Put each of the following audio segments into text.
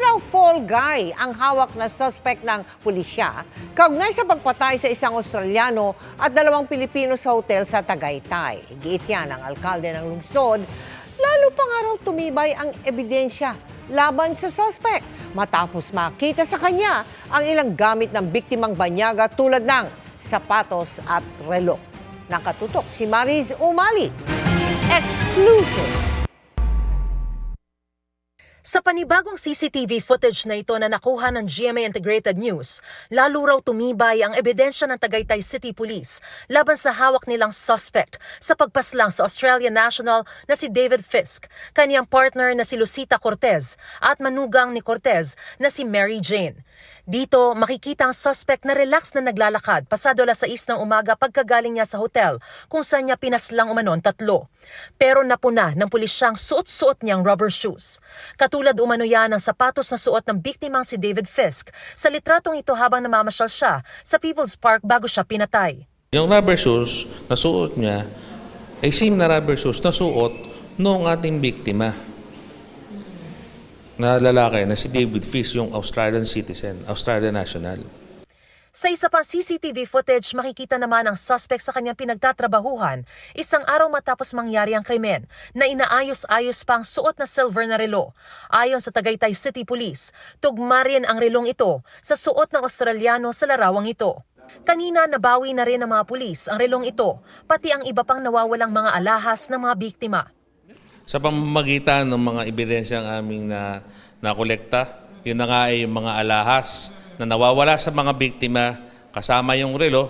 raw fall guy ang hawak na suspect ng pulisya kaugnay sa pagpatay sa isang Australiano at dalawang Pilipino sa hotel sa Tagaytay. Giit yan ng alkalde ng lungsod. Lalo pa nga raw tumibay ang ebidensya laban sa suspect matapos makita sa kanya ang ilang gamit ng biktimang banyaga tulad ng sapatos at relo. Nakatutok si Mariz Umali. Exclusive. Sa panibagong CCTV footage na ito na nakuha ng GMA Integrated News, lalo raw tumibay ang ebidensya ng Tagaytay City Police laban sa hawak nilang suspect sa pagpaslang sa Australian national na si David Fisk, kaniyang partner na si Lucita Cortez at manugang ni Cortez na si Mary Jane. Dito, makikita ang suspect na relax na naglalakad pasado alas 6 ng umaga pagkagaling niya sa hotel kung saan niya pinaslang umanon tatlo. Pero napuna ng pulisyang suot-suot niyang rubber shoes. Katulad umano yan ng sapatos na suot ng biktimang si David Fisk sa litratong ito habang namamasyal siya sa People's Park bago siya pinatay. Yung rubber shoes na suot niya ay same na rubber shoes na suot noong ating biktima na lalaki na si David Fish, yung Australian citizen, Australian national. Sa isa pang CCTV footage, makikita naman ang suspect sa kanyang pinagtatrabahuhan isang araw matapos mangyari ang krimen na inaayos-ayos pang suot na silver na relo. Ayon sa Tagaytay City Police, tugma rin ang relong ito sa suot ng Australiano sa larawang ito. Kanina nabawi na rin ng mga pulis ang relong ito, pati ang iba pang nawawalang mga alahas ng mga biktima. Sa pamamagitan ng mga ebidensyang aming na nakolekta, yun na nga ay yung mga alahas na nawawala sa mga biktima kasama yung relo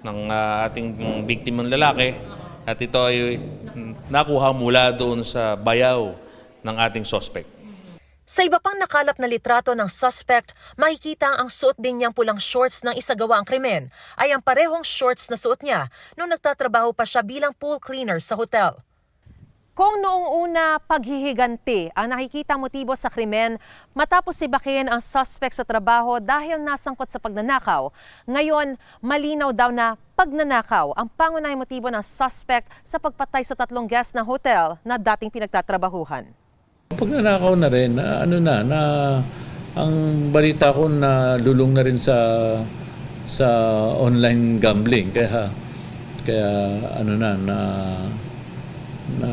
ng ah, ating biktimang lalaki at ito ay mm, nakuha mula doon sa bayaw ng ating suspect. Sa iba pang nakalap na litrato ng suspect, makikita ang suot din niyang pulang shorts ng isagawa ang krimen ay ang parehong shorts na suot niya nung nagtatrabaho pa siya bilang pool cleaner sa hotel. Kung noong una paghihiganti ang nakikita motibo sa krimen matapos sibakin ang suspect sa trabaho dahil nasangkot sa pagnanakaw, ngayon malinaw daw na pagnanakaw ang pangunahing motibo ng suspect sa pagpatay sa tatlong guest ng hotel na dating pinagtatrabahuhan. Pag nanakaw na rin, na ano na, na ang balita ko na lulong na rin sa sa online gambling kaya kaya ano na na na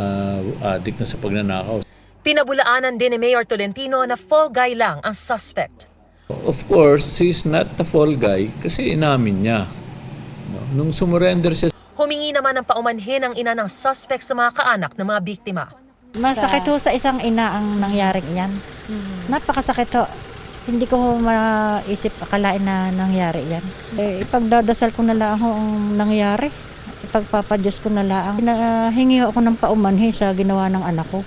addict na sa pagnanakaw. Pinabulaanan din ni Mayor Tolentino na fall guy lang ang suspect. Of course, he's not the fall guy kasi inamin niya. Nung sumurrender siya Humingi naman ng paumanhin ang ina ng suspect sa mga kaanak ng mga biktima. Masakit ho sa isang ina ang nangyaring yan. Napakasakit ho. Hindi ko ho maisip akalain na nangyari yan. Eh, ipagdadasal ko na lang ho ang nangyari. Ipagpapadyos ko na lang. Na, hingi ako ng paumanhin sa ginawa ng anak ko.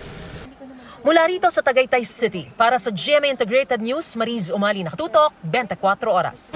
Mula rito sa Tagaytay City, para sa GMA Integrated News, Mariz Umali nakatutok, 24 oras.